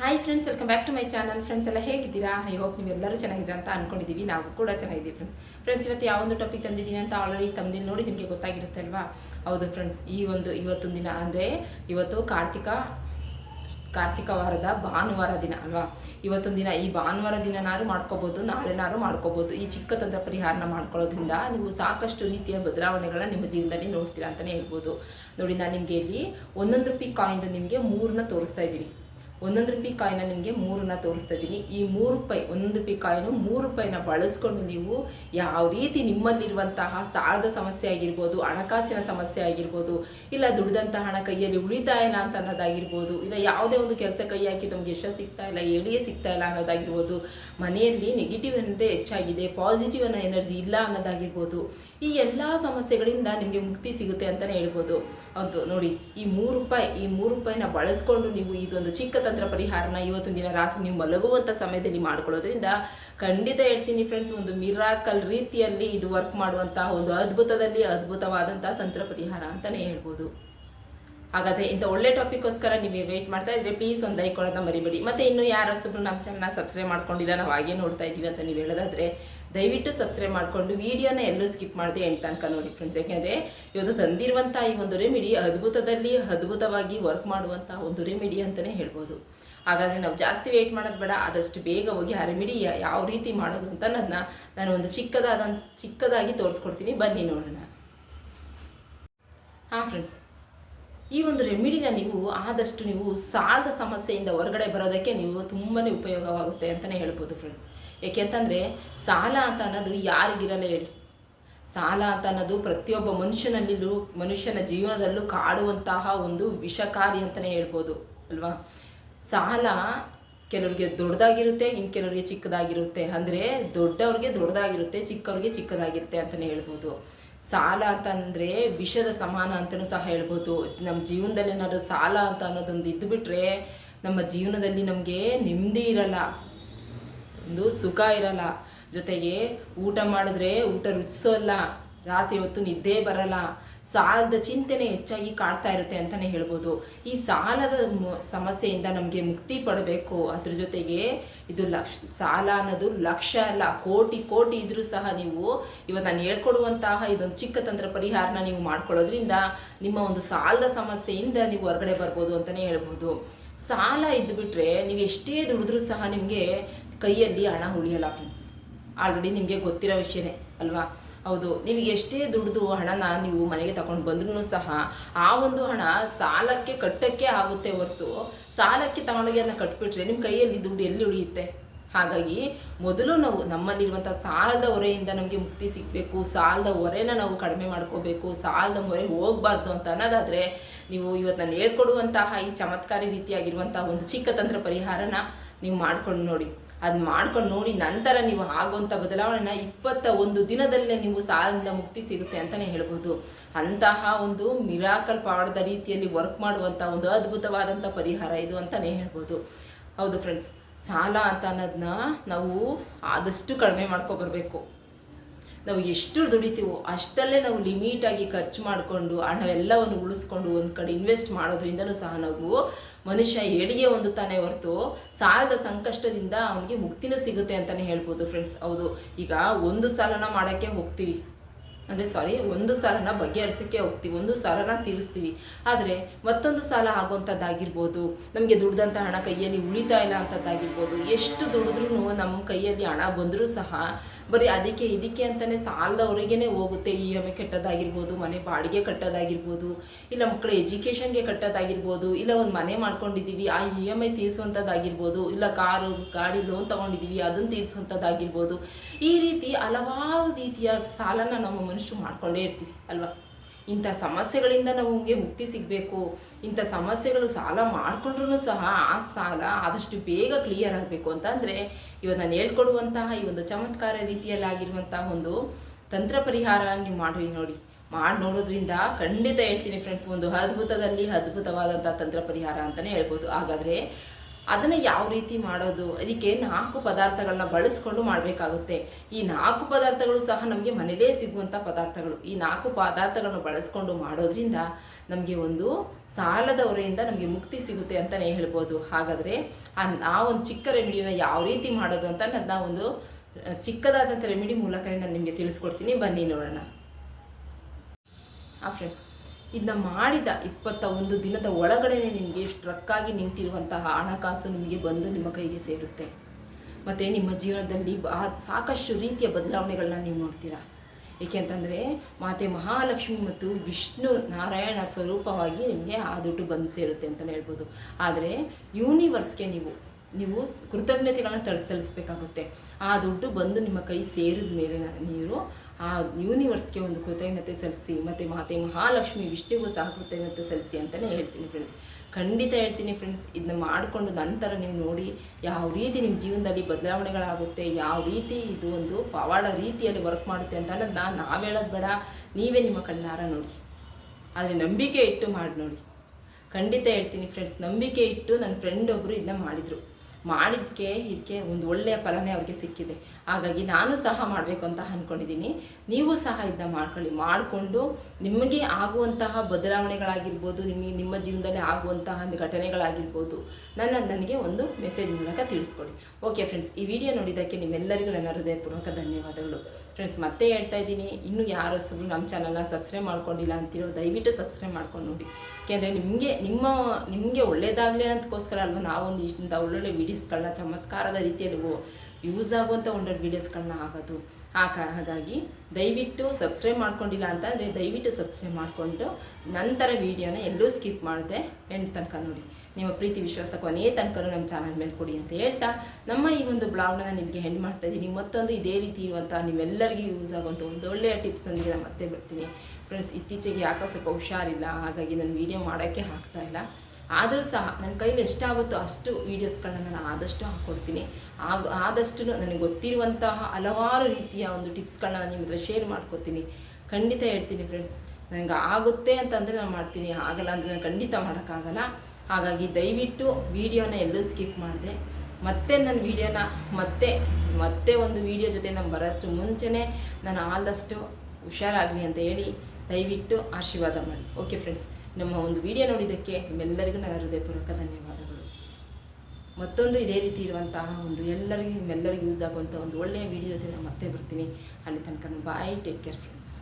Hi friends welcome back to my channel friends ಎಲ್ಲ ಹೇಗಿದ್ದೀರಾ? I hope ನೀವೆಲ್ಲರೂ ಚೆನ್ನಾಗಿದ್ದೀರಾ ಅಂತ ಅಂದ್ಕೊಂಡಿದ್ದೀವಿ ನಾವು ಕೂಡ ಚೆನ್ನಾಗಿದ್ದೀವಿ ಫ್ರೆಂಡ್ಸ್ ಫ್ರೆಂಡ್ಸ್ ಇವತ್ತು ಯಾವೊಂದು ಟಾಪಿಕ್ ತಂದಿದ್ದೀನಿ ಅಂತ ಆಲ್ರೆಡಿ ತಮ್ಮಲ್ಲಿ ನೋಡಿ ನಿಮಗೆ ಗೊತ್ತಾಗಿರುತ್ತೆ ಅಲ್ವಾ? ಹೌದು ಫ್ರೆಂಡ್ಸ್ ಈ ಒಂದು ಇವತ್ತೊಂದು ದಿನ ಅಂದರೆ ಇವತ್ತು ಕಾರ್ತಿಕ ಕಾರ್ತಿಕ ವಾರದ ಭಾನುವಾರ ದಿನ ಅಲ್ವಾ? ಇವತ್ತೊಂದು ದಿನ, ಈ ಭಾನುವಾರ ದಿನನಾದ್ರು ಮಾಡ್ಕೋಬೋದು, ನಾಳೆನಾದ್ರು ಮಾಡ್ಕೋಬೋದು. ಈ ಚಿಕ್ಕ ತಂತ್ರ ಪರಿಹಾರನ ಮಾಡ್ಕೊಳ್ಳೋದ್ರಿಂದ ನೀವು ಸಾಕಷ್ಟು ರೀತಿಯ ಬದಲಾವಣೆಗಳನ್ನ ನಿಮ್ಮ ಜೀವನದಲ್ಲಿ ನೋಡ್ತೀರಾ ಅಂತಲೇ ಹೇಳ್ಬೋದು. ನೋಡಿ, ನಾನು ನಿಮಗೆ ಇಲ್ಲಿ ಒಂದೊಂದು ರೂಪಾಯಿ ಕಾಯಿನ್ ನಿಮಗೆ ಮೂರನ್ನ ತೋರಿಸ್ತಾ ಇದ್ದೀನಿ. ಒಂದೊಂದು ರೂಪಾಯಿ ಕಾಯಿನ ನಿಮಗೆ ಮೂರನ್ನ ತೋರಿಸ್ತಾ ಇದ್ದೀನಿ ಈ ಮೂರು ರೂಪಾಯಿ, ಒಂದೊಂದು ರೂಪಾಯಿ ಕಾಯಿನು ಮೂರು ರೂಪಾಯಿನ ಬಳಸ್ಕೊಂಡು ನೀವು ಯಾವ ರೀತಿ ನಿಮ್ಮಲ್ಲಿರುವಂತಹ ಸಾಲದ ಸಮಸ್ಯೆ ಆಗಿರ್ಬೋದು, ಹಣಕಾಸಿನ ಸಮಸ್ಯೆ ಆಗಿರ್ಬೋದು, ಇಲ್ಲ ದುಡಿದಂತಹ ಹಣ ಕೈಯಲ್ಲಿ ಉಳಿತಾಯ ಇಲ್ಲ ಅಂತ ಅನ್ನೋದಾಗಿರ್ಬೋದು, ಇಲ್ಲ ಯಾವುದೇ ಒಂದು ಕೆಲಸ ಕೈ ಹಾಕಿ ನಮಗೆ ಯಶ ಸಿಗ್ತಾ ಇಲ್ಲ, ಏಳಿಗೆ ಸಿಗ್ತಾ ಇಲ್ಲ ಅನ್ನೋದಾಗಿರ್ಬೋದು, ಮನೆಯಲ್ಲಿ ನೆಗೆಟಿವ್ ಅನ್ನೋದೇ ಹೆಚ್ಚಾಗಿದೆ ಪಾಸಿಟಿವ್ ಅನ್ನೋ ಎನರ್ಜಿ ಇಲ್ಲ ಅನ್ನೋದಾಗಿರ್ಬೋದು, ಈ ಎಲ್ಲ ಸಮಸ್ಯೆಗಳಿಂದ ನಿಮಗೆ ಮುಕ್ತಿ ಸಿಗುತ್ತೆ ಅಂತಲೇ ಹೇಳ್ಬೋದು. ಹೌದು, ನೋಡಿ, ಈ ಮೂರು ರೂಪಾಯಿ, ಈ ಮೂರು ರೂಪಾಯಿನ ಬಳಸ್ಕೊಂಡು ನೀವು ಇದೊಂದು ಚಿಕ್ಕ ತಂತ್ರ ಪರಿಹಾರನ ಇವತ್ತೊಂದು ದಿನ ರಾತ್ರಿ ನೀವು ಮಲಗುವಂಥ ಸಮಯದಲ್ಲಿ ಮಾಡ್ಕೊಳ್ಳೋದ್ರಿಂದ ಖಂಡಿತ ಹೇಳ್ತೀನಿ ಫ್ರೆಂಡ್ಸ್ ಒಂದು ಮಿರಾಕಲ್ ರೀತಿಯಲ್ಲಿ ಇದು ವರ್ಕ್ ಮಾಡುವಂತಹ ಒಂದು ಅದ್ಭುತದಲ್ಲಿ ಅದ್ಭುತವಾದಂತಹ ತಂತ್ರ ಪರಿಹಾರ ಅಂತಲೇ ಹೇಳ್ಬೋದು. ಹಾಗಾದರೆ ಇಂಥ ಒಳ್ಳೆ ಟಾಪಿಕ್ಗೋಸ್ಕರ ನೀವು ವೇಟ್ ಮಾಡ್ತಾ ಇದ್ರೆ ಪ್ಲೀಸ್ ಒಂದು ಲೈಕ್ ಕೊಡೋದನ್ನ ಮರಿಬೇಡಿ. ಮತ್ತೆ ಇನ್ನು ಯಾರು ಹೊಸಬ್ರು ನಮ್ಮ ಚಾನಲ್ನ ಸಬ್ಸ್ಕ್ರೈಬ್ ಮಾಡ್ಕೊಂಡಿಲ್ಲ, ನಾವು ಹಾಗೆ ನೋಡ್ತಾ ಇದ್ದೀವಿ ಅಂತ ನೀವು ಹೇಳೋದಾದ್ರೆ ದಯವಿಟ್ಟು ಸಬ್ಸ್ಕ್ರೈಬ್ ಮಾಡಿಕೊಂಡು ವಿಡಿಯೋನ ಎಲ್ಲೂ ಸ್ಕಿಪ್ ಮಾಡದೆ ಎಂಡ್ ತನಕ ನೋಡಿ ಫ್ರೆಂಡ್ಸ್ ಯಾಕೆಂದರೆ ಇವತ್ತು ತಂದಿರುವಂಥ ಈ ಒಂದು ರೆಮಿಡಿ ಅದ್ಭುತದಲ್ಲಿ ಅದ್ಭುತವಾಗಿ ವರ್ಕ್ ಮಾಡುವಂಥ ಒಂದು ರೆಮಿಡಿ ಅಂತಲೇ ಹೇಳ್ಬೋದು. ಹಾಗಾದರೆ ನಾವು ಜಾಸ್ತಿ ವೇಟ್ ಮಾಡೋದು ಬೇಡ, ಆದಷ್ಟು ಬೇಗ ಹೋಗಿ ಆ ರೆಮಿಡಿ ಯಾವ ರೀತಿ ಮಾಡೋದು ಅಂತ ನನ್ನ ನಾನು ಒಂದು ಚಿಕ್ಕದಾದ ಚಿಕ್ಕದಾಗಿ ತೋರಿಸ್ಕೊಡ್ತೀನಿ. ಬನ್ನಿ ನೋಡೋಣ. ಹಾಂ ಫ್ರೆಂಡ್ಸ್ ಈ ಒಂದು ರೆಮಿಡಿನ ನೀವು ಆದಷ್ಟು ನೀವು ಸಾಲದ ಸಮಸ್ಯೆಯಿಂದ ಹೊರಗಡೆ ಬರೋದಕ್ಕೆ ನೀವು ತುಂಬಾ ಉಪಯೋಗವಾಗುತ್ತೆ ಅಂತಲೇ ಹೇಳ್ಬೋದು ಫ್ರೆಂಡ್ಸ್ ಯಾಕೆಂತಂದರೆ ಸಾಲ ಅಂತ ಅನ್ನೋದು ಯಾರಿಗಿರಲ್ಲ ಹೇಳಿ. ಸಾಲ ಅಂತ ಅನ್ನೋದು ಪ್ರತಿಯೊಬ್ಬ ಮನುಷ್ಯನಲ್ಲಿಯೂ ಮನುಷ್ಯನ ಜೀವನದಲ್ಲೂ ಕಾಡುವಂತಹ ಒಂದು ವಿಷಕಾರಿ ಅಂತಲೇ ಹೇಳ್ಬೋದು, ಅಲ್ವಾ? ಸಾಲ ಕೆಲವ್ರಿಗೆ ದೊಡ್ಡದಾಗಿರುತ್ತೆ ಇನ್ನು ಕೆಲವ್ರಿಗೆ ಚಿಕ್ಕದಾಗಿರುತ್ತೆ. ಅಂದರೆ ದೊಡ್ಡವ್ರಿಗೆ ದೊಡ್ಡದಾಗಿರುತ್ತೆ, ಚಿಕ್ಕವ್ರಿಗೆ ಚಿಕ್ಕದಾಗಿರುತ್ತೆ ಅಂತಲೇ ಹೇಳ್ಬೋದು. ಸಾಲ ಅಂತಂದರೆ ವಿಷದ ಸಮಾನ ಅಂತಲೂ ಸಹ ಹೇಳ್ಬೋದು. ನಮ್ಮ ಜೀವನದಲ್ಲಿ ಏನಾದರೂ ಸಾಲ ಅಂತ ಅನ್ನೋದೊಂದು ಇದ್ದುಬಿಟ್ರೆ ನಮ್ಮ ಜೀವನದಲ್ಲಿ ನಮಗೆ ನೆಮ್ಮದಿ ಇರಲ್ಲ. ಒಂದು ಸುಖ ಇರಲ್ಲ. ಜೊತೆಗೆ ಊಟ ಮಾಡಿದ್ರೆ ಊಟ ರುಚಿಸೋಲ್ಲ. ರಾತ್ರಿ ಹೊತ್ತು ನಿದ್ದೆ ಬರಲ್ಲ. ಸಾಲದ ಚಿಂತೆನೆ ಹೆಚ್ಚಾಗಿ ಕಾಡ್ತಾ ಇರುತ್ತೆ ಅಂತಲೇ ಹೇಳ್ಬೋದು. ಈ ಸಾಲದ ಸಮಸ್ಯೆಯಿಂದ ನಮಗೆ ಮುಕ್ತಿ ಪಡಬೇಕು. ಅದ್ರ ಜೊತೆಗೆ ಇದು ಲಕ್ಷ, ಸಾಲ ಅನ್ನೋದು ಲಕ್ಷ ಅಲ್ಲ, ಕೋಟಿ ಕೋಟಿ ಇದ್ರೂ ಸಹ ನೀವು ಇವಾಗ ನಾನು ಹೇಳ್ಕೊಡುವಂತಹ ಇದೊಂದು ಚಿಕ್ಕ ತಂತ್ರ ಪರಿಹಾರನ ನೀವು ಮಾಡ್ಕೊಳ್ಳೋದ್ರಿಂದ ನಿಮ್ಮ ಒಂದು ಸಾಲದ ಸಮಸ್ಯೆಯಿಂದ ನೀವು ಹೊರಗಡೆ ಬರ್ಬೋದು ಅಂತಲೇ ಹೇಳ್ಬೋದು. ಸಾಲ ಇದ್ದುಬಿಟ್ರೆ ನೀವು ಎಷ್ಟೇ ದುಡಿದ್ರೂ ಸಹ ನಿಮಗೆ ಕೈಯಲ್ಲಿ ಹಣ ಉಳಿಯಲ್ಲ ಫ್ರೆಂಡ್ಸ್ ಆಲ್ರೆಡಿ ನಿಮಗೆ ಗೊತ್ತಿರೋ ವಿಷಯನೇ, ಅಲ್ವಾ? ಹೌದು. ನೀವು ಎಷ್ಟೇ ದುಡಿದು ಹಣನ ನೀವು ಮನೆಗೆ ತಗೊಂಡು ಬಂದ್ರೂ ಸಹ ಆ ಒಂದು ಹಣ ಸಾಲಕ್ಕೆ ಕಟ್ಟಕ್ಕೆ ಆಗುತ್ತೆ ಹೊರತು. ಸಾಲಕ್ಕೆ ತಗೊಂಡೋಗಿ ಅದನ್ನ ಕಟ್ಬಿಟ್ರೆ ನಿಮ್ಮ ಕೈಯಲ್ಲಿ ದುಡ್ಡು ಎಲ್ಲಿ ಉಳಿಯುತ್ತೆ? ಹಾಗಾಗಿ ಮೊದಲು ನಾವು ನಮ್ಮಲ್ಲಿರುವಂಥ ಸಾಲದ ಹೊರೆಯಿಂದ ನಮಗೆ ಮುಕ್ತಿ ಸಿಗಬೇಕು. ಸಾಲದ ಹೊರೆನ ನಾವು ಕಡಿಮೆ ಮಾಡ್ಕೋಬೇಕು. ಸಾಲದ ಹೊರೆ ಹೋಗಬಾರ್ದು ಅಂತ ಅನ್ನೋದಾದರೆ ನೀವು ಇವತ್ತು ನಾನು ಹೇಳ್ಕೊಡುವಂತಹ ಈ ಚಮತ್ಕಾರಿ ರೀತಿಯಾಗಿರುವಂತಹ ಒಂದು ಚಿಕ್ಕ ತಂತ್ರ ಪರಿಹಾರನ ನೀವು ಮಾಡ್ಕೊಂಡು ನೋಡಿ. ಅದು ಮಾಡ್ಕೊಂಡು ನೋಡಿ ನಂತರ ನೀವು ಆಗುವಂಥ ಬದಲಾವಣೆನ ಇಪ್ಪತ್ತ ಒಂದು ದಿನದಲ್ಲೇ ನೀವು ಸಾಲದಿಂದ ಮುಕ್ತಿ ಸಿಗುತ್ತೆ ಅಂತಲೇ ಹೇಳ್ಬೋದು. ಅಂತಹ ಒಂದು ಮಿರಾಕಲ್ ಪಾಡದ ರೀತಿಯಲ್ಲಿ ವರ್ಕ್ ಮಾಡುವಂಥ ಒಂದು ಅದ್ಭುತವಾದಂಥ ಪರಿಹಾರ ಇದು ಅಂತಲೇ ಹೇಳ್ಬೋದು. ಹೌದು ಫ್ರೆಂಡ್ಸ್ ಸಾಲ ಅಂತ ಅನ್ನೋದನ್ನ ನಾವು ಆದಷ್ಟು ಕಡಿಮೆ ಮಾಡ್ಕೊಬರ್ಬೇಕು ನಾವು ಎಷ್ಟು ದುಡಿತೀವೋ ಅಷ್ಟಲ್ಲೇ ನಾವು ಲಿಮಿಟಾಗಿ ಖರ್ಚು ಮಾಡಿಕೊಂಡು ಹಣವೆಲ್ಲವನ್ನು ಉಳಿಸ್ಕೊಂಡು ಒಂದು ಕಡೆ ಇನ್ವೆಸ್ಟ್ ಮಾಡೋದ್ರಿಂದನೂ ಸಹ ನಾವು ಮನುಷ್ಯ ಏಳಿಗೆ ತಾನೇ ಹೊರತು ಸಾಲದ ಸಂಕಷ್ಟದಿಂದ ಅವನಿಗೆ ಮುಕ್ತಿನೂ ಸಿಗುತ್ತೆ ಅಂತಲೇ ಹೇಳ್ಬೋದು ಫ್ರೆಂಡ್ಸ್ ಹೌದು, ಈಗ ಒಂದು ಸಾಲನ ಮಾಡೋಕ್ಕೆ ಹೋಗ್ತೀವಿ. ಅಂದರೆ ಸಾರಿ ಒಂದು ಸಾಲನ ಬಗೆಹರಿಸೋಕ್ಕೆ ಹೋಗ್ತೀವಿ. ಒಂದು ಸಾಲನ ತೀರಿಸ್ತೀವಿ. ಆದರೆ ಮತ್ತೊಂದು ಸಾಲ ಆಗುವಂಥದ್ದಾಗಿರ್ಬೋದು ನಮಗೆ ದುಡ್ದಂಥ ಹಣ ಕೈಯಲ್ಲಿ ಉಳಿತಾ ಇಲ್ಲ ಅಂಥದ್ದಾಗಿರ್ಬೋದು ಎಷ್ಟು ದುಡಿದ್ರೂ ನಮ್ಮ ಕೈಯಲ್ಲಿ ಹಣ ಬಂದರೂ ಸಹ ಬರೀ ಅದಕ್ಕೆ ಇದಕ್ಕೆ ಅಂತಲೇ ಸಾಲದವರೆಗೇ ಹೋಗುತ್ತೆ ಇ ಎಂ ಐ ಕಟ್ಟೋದಾಗಿರ್ಬೋದು ಮನೆ ಬಾಡಿಗೆ ಕಟ್ಟೋದಾಗಿರ್ಬೋದು ಇಲ್ಲ ಮಕ್ಕಳ ಎಜುಕೇಷನ್ಗೆ ಕಟ್ಟೋದಾಗಿರ್ಬೋದು ಇಲ್ಲ ಒಂದು ಮನೆ ಮಾಡ್ಕೊಂಡಿದ್ದೀವಿ ಆ ಇ ಎಂ ಐ ತೀರಿಸುವಂಥದ್ದಾಗಿರ್ಬೋದು ಇಲ್ಲ ಕಾರು, ಗಾಡಿ ಲೋನ್ ತೊಗೊಂಡಿದ್ದೀವಿ ಅದನ್ನ ತೀರಿಸುವಂಥದ್ದಾಗಿರ್ಬೋದು ಈ ರೀತಿ ಹಲವಾರು ರೀತಿಯ ಸಾಲನ ನಮ್ಮ ಮನುಷ್ಯರು ಮಾಡ್ಕೊಂಡೇ ಇರ್ತೀವಿ, ಅಲ್ವಾ? ಇಂಥ ಸಮಸ್ಯೆಗಳಿಂದ ನಮಗೆ ಮುಕ್ತಿ ಸಿಗಬೇಕು. ಇಂಥ ಸಮಸ್ಯೆಗಳು ಸಾಲ ಮಾಡಿಕೊಂಡ್ರೂ ಸಹ ಆ ಸಾಲ ಆದಷ್ಟು ಬೇಗ ಕ್ಲಿಯರ್ ಆಗಬೇಕು ಅಂತಂದರೆ ಇವತ್ತು ನಾನು ಹೇಳ್ಕೊಡುವಂತಹ ಈ ಒಂದು ಚಮತ್ಕಾರ ರೀತಿಯಲ್ಲಾಗಿರುವಂತಹ ಒಂದು ತಂತ್ರ ಪರಿಹಾರ ನೀವು ಮಾಡಿ ನೋಡಿ. ಮಾಡಿ ನೋಡೋದ್ರಿಂದ ಖಂಡಿತ ಹೇಳ್ತೀನಿ ಫ್ರೆಂಡ್ಸ್ ಒಂದು ಅದ್ಭುತದಲ್ಲಿ ಅದ್ಭುತವಾದಂಥ ತಂತ್ರ ಪರಿಹಾರ ಅಂತಲೇ ಹೇಳ್ಬೋದು. ಹಾಗಾದರೆ ಅದನ್ನು ಯಾವ ರೀತಿ ಮಾಡೋದು? ಅದಕ್ಕೆ ನಾಲ್ಕು ಪದಾರ್ಥಗಳನ್ನ ಬಳಸ್ಕೊಂಡು ಮಾಡಬೇಕಾಗುತ್ತೆ. ಈ ನಾಲ್ಕು ಪದಾರ್ಥಗಳು ಸಹ ನಮಗೆ ಮನೇಲೇ ಸಿಗುವಂಥ ಪದಾರ್ಥಗಳು. ಈ ನಾಲ್ಕು ಪದಾರ್ಥಗಳನ್ನು ಬಳಸ್ಕೊಂಡು ಮಾಡೋದ್ರಿಂದ ನಮಗೆ ಒಂದು ಸಾಲದ ಹೊರೆಯಿಂದ ನಮಗೆ ಮುಕ್ತಿ ಸಿಗುತ್ತೆ ಅಂತಲೇ ಹೇಳ್ಬೋದು. ಹಾಗಾದರೆ ಆ ಒಂದು ಚಿಕ್ಕ ರೆಮಿಡಿನ ಯಾವ ರೀತಿ ಮಾಡೋದು ಅಂತ ನನ್ನ ಒಂದು ಚಿಕ್ಕದಾದಂಥ ರೆಮಿಡಿ ಮೂಲಕ ನಾನು ನಿಮಗೆ ತಿಳಿಸ್ಕೊಡ್ತೀನಿ. ಬನ್ನಿ ನೋಡೋಣ. ಆ ಫ್ರೆಂಡ್ಸ್ ಇದನ್ನ ಮಾಡಿದ ಇಪ್ಪತ್ತ ಒಂದು ದಿನದ ಒಳಗಡೆನೆ ನಿಮಗೆ ಸ್ಟ್ರಕ್ಕಾಗಿ ನಿಂತಿರುವಂತಹ ಹಣಕಾಸು ನಿಮಗೆ ಬಂದು ನಿಮ್ಮ ಕೈಗೆ ಸೇರುತ್ತೆ. ಮತ್ತು ನಿಮ್ಮ ಜೀವನದಲ್ಲಿ ಬಾ ಸಾಕಷ್ಟು ರೀತಿಯ ಬದಲಾವಣೆಗಳನ್ನ ನೀವು ನೋಡ್ತೀರಾ? ಏಕೆಂತಂದರೆ ಮಾತೆ ಮಹಾಲಕ್ಷ್ಮಿ ಮತ್ತು ವಿಷ್ಣು ನಾರಾಯಣ ಸ್ವರೂಪವಾಗಿ ನಿಮಗೆ ಆ ದುಡ್ಡು ಬಂದು ಸೇರುತ್ತೆ ಅಂತಲೇ ಹೇಳ್ಬೋದು. ಆದರೆ ಯೂನಿವರ್ಸ್ಗೆ ನೀವು ನೀವು ಕೃತಜ್ಞತೆಗಳನ್ನ ತಳ ಸಲ್ಲಿಸಬೇಕಾಗುತ್ತೆ ಆ ದುಡ್ಡು ಬಂದು ನಿಮ್ಮ ಕೈ ಸೇರಿದ ಮೇಲೆ ನೀವು ಆ ಯೂನಿವರ್ಸ್ಗೆ ಒಂದು ಕೃತಜ್ಞತೆ ಸಲ್ಲಿಸಿ, ಮತ್ತು ಮಾತೆ ಮಹಾಲಕ್ಷ್ಮಿ ವಿಷ್ಣುಗೂ ಸಹ ಕೃತಜ್ಞತೆ ಸಲ್ಲಿಸಿ ಅಂತಲೇ ಹೇಳ್ತೀನಿ ಫ್ರೆಂಡ್ಸ್ ಖಂಡಿತ ಹೇಳ್ತೀನಿ ಫ್ರೆಂಡ್ಸ್ ಇದನ್ನ ಮಾಡಿಕೊಂಡು ನಂತರ ನೀವು ನೋಡಿ ಯಾವ ರೀತಿ ನಿಮ್ಮ ಜೀವನದಲ್ಲಿ ಬದಲಾವಣೆಗಳಾಗುತ್ತೆ, ಯಾವ ರೀತಿ ಇದು ಒಂದು ಪವಾಡ ರೀತಿಯಲ್ಲಿ ವರ್ಕ್ ಮಾಡುತ್ತೆ ಅಂತ ಅನ್ನೋದು ನಾನು ನಾವು ಹೇಳೋದು ಬೇಡ. ನೀವೇ ನಿಮ್ಮ ಕಣ್ಣಾರ ನೋಡಿ. ಆದರೆ ನಂಬಿಕೆ ಇಟ್ಟು ಮಾಡಿ ನೋಡಿ. ಖಂಡಿತ ಹೇಳ್ತೀನಿ ಫ್ರೆಂಡ್ಸ್ ನಂಬಿಕೆ ಇಟ್ಟು ನನ್ನ ಫ್ರೆಂಡ್ ಒಬ್ಬರು ಇದನ್ನ ಮಾಡಿದರು. ಮಾಡಿದ್ದಕ್ಕೆ ಇದಕ್ಕೆ ಒಂದು ಒಳ್ಳೆಯ ಫಲನೇ ಅವ್ರಿಗೆ ಸಿಕ್ಕಿದೆ. ಹಾಗಾಗಿ ನಾನು ಸಹ ಮಾಡಬೇಕು ಅಂತ ಅಂದ್ಕೊಂಡಿದ್ದೀನಿ ನೀವು ಸಹ ಇದನ್ನ ಮಾಡ್ಕೊಳ್ಳಿ. ಮಾಡಿಕೊಂಡು ನಿಮಗೆ ಆಗುವಂತಹ ಬದಲಾವಣೆಗಳಾಗಿರ್ಬೋದು, ನಿಮಗೆ ನಿಮ್ಮ ಜೀವನದಲ್ಲಿ ಆಗುವಂತಹ ಒಂದು ಘಟನೆಗಳಾಗಿರ್ಬೋದು ನನ್ನ ನನಗೆ ಒಂದು ಮೆಸೇಜ್ ಮೂಲಕ ತಿಳಿಸ್ಕೊಡಿ. ಓಕೆ ಫ್ರೆಂಡ್ಸ್ ಈ ವಿಡಿಯೋ ನೋಡಿದ್ದಕ್ಕೆ ನಿಮ್ಮೆಲ್ಲರಿಗೂ ನನ್ನ ಹೃದಯಪೂರ್ವಕ ಧನ್ಯವಾದಗಳು. ಫ್ರೆಂಡ್ಸ್ ಮತ್ತೆ ಹೇಳ್ತಾ ಇದ್ದೀನಿ. ಇನ್ನೂ ಯಾರು ಸುಳ್ಳು ನಮ್ಮ ಚಾನಲ್ನ ಸಬ್ಸ್ಕ್ರೈಬ್ ಮಾಡ್ಕೊಂಡಿಲ್ಲ ಅಂತಿರೋ, ದಯವಿಟ್ಟು ಸಬ್ಸ್ಕ್ರೈಬ್ ಮಾಡ್ಕೊಂಡು ನೋಡಿ. ಯಾಕೆಂದರೆ ನಿಮಗೆ ನಿಮ್ಮ, ನಿಮಗೆ ಒಳ್ಳೇದಾಗಲಿ ಅಂತಕ್ಕೋಸ್ಕರ ಅಲ್ವಾ ನಾವೊಂದು ಇಷ್ಟ ಒಳ್ಳೊಳ್ಳೆ ವೀಡಿಯೋಸ್ಗಳನ್ನ ಚಮತ್ಕಾರದ ರೀತಿಯಲ್ಲಿ ಯೂಸ್ ಆಗುವಂಥ ಒಂದೆರಡು ವೀಡಿಯೋಸ್ಗಳನ್ನ ಆಗೋದು ಆಕ ಹಾಗಾಗಿ ದಯವಿಟ್ಟು ಸಬ್ಸ್ಕ್ರೈಬ್ ಮಾಡ್ಕೊಂಡಿಲ್ಲ ಅಂತ ಅಂದರೆ ದಯವಿಟ್ಟು ಸಬ್ಸ್ಕ್ರೈಬ್ ಮಾಡಿಕೊಂಡು ನಂತರ ವೀಡಿಯೋನ ಎಲ್ಲೂ ಸ್ಕಿಪ್ ಮಾಡಿದೆ ಎಂಡ್ ತನಕ ನೋಡಿ. ನಿಮ್ಮ ಪ್ರೀತಿ, ವಿಶ್ವಾಸ ಕೊನೆಯ ತನಕ ನಮ್ಮ ಚಾನಲ್ ಮೇಲೆ ಕೊಡಿ ಅಂತ ಹೇಳ್ತಾ ನಮ್ಮ ಈ ಒಂದು ಬ್ಲಾಗ್ನ ನಾನು ನಿಮಗೆ ಹೆಂಡ್ ಮಾಡ್ತಾ ಇದ್ದೀನಿ. ಮತ್ತೊಂದು ಇದೇ ರೀತಿ ಇರುವಂಥ ನಿಮ್ಮೆಲ್ಲರಿಗೂ ಯೂಸ್ ಆಗುವಂಥ ಒಂದು ಒಳ್ಳೆಯ ಟಿಪ್ಸ್ನೊಂದಿಗೆ ನಾನು ಮತ್ತೆ ಬರ್ತೀನಿ ಫ್ರೆಂಡ್ಸ್ ಇತ್ತೀಚೆಗೆ ಯಾಕೋ ಸ್ವಲ್ಪ ಹುಷಾರಿಲ್ಲ, ಹಾಗಾಗಿ ನಾನು ವೀಡಿಯೋ ಮಾಡೋಕ್ಕೆ ಆಗ್ತಾಯಿಲ್ಲ ಆದರೂ ಸಹ ನನ್ನ ಕೈಲಿ ಎಷ್ಟಾಗುತ್ತೋ ಅಷ್ಟು ವೀಡಿಯೋಸ್ಗಳನ್ನ ನಾನು ಆದಷ್ಟು ಹಾಕ್ಕೊಡ್ತೀನಿ ಆಗ, ಆದಷ್ಟು ನನಗೆ ಗೊತ್ತಿರುವಂತಹ ಹಲವಾರು ರೀತಿಯ ಒಂದು ಟಿಪ್ಸ್ಗಳನ್ನ ನಾನು ನಿಮ್ಮ ಹತ್ರ ಶೇರ್ ಮಾಡ್ಕೊತೀನಿ. ಖಂಡಿತ ಹೇಳ್ತೀನಿ ಫ್ರೆಂಡ್ಸ್ ನನಗೆ ಆಗುತ್ತೆ ಅಂತಂದರೆ ನಾನು ಮಾಡ್ತೀನಿ ಆಗಲ್ಲ ಅಂದರೆ ನಾನು ಖಂಡಿತ ಮಾಡೋಕ್ಕಾಗಲ್ಲ. ಹಾಗಾಗಿ ದಯವಿಟ್ಟು ವೀಡಿಯೋನ ಎಲ್ಲೂ ಸ್ಕಿಪ್ ಮಾಡಿದೆ. ಮತ್ತೆ ನನ್ನ ವೀಡಿಯೋನ ಮತ್ತೆ ಮತ್ತೆ ಒಂದು ವೀಡಿಯೋ ಜೊತೆ ನಾನು ಬರೋಷ್ಟು ಮುಂಚೆನೇ ನಾನು ಆದಷ್ಟು ಹುಷಾರಾಗಲಿ ಅಂತ ಹೇಳಿ ದಯವಿಟ್ಟು ಆಶೀರ್ವಾದ ಮಾಡಿ. ಓಕೆ ಫ್ರೆಂಡ್ಸ್ ನಮ್ಮ ಒಂದು ವಿಡಿಯೋ ನೋಡಿದ್ದಕ್ಕೆ ನಿಮ್ಮೆಲ್ಲರಿಗೂ ನನ್ನ ಹೃದಯಪೂರ್ವಕ ಧನ್ಯವಾದಗಳು. ಮತ್ತೊಂದು ಇದೇ ರೀತಿ ಇರುವಂತಹ ಒಂದು ಎಲ್ಲರಿಗೂ ನಿಮ್ಮೆಲ್ಲರಿಗೂ ಯೂಸ್ ಆಗುವಂಥ ಒಂದು ಒಳ್ಳೆಯ ವಿಡಿಯೋ ಜೊತೆ ನಾನು ಮತ್ತೆ ಬರ್ತೀನಿ. ಅಲ್ಲಿ ತನಕ ಬಾಯ್ ಟೇಕ್ ಕೇರ್ ಫ್ರೆಂಡ್ಸ್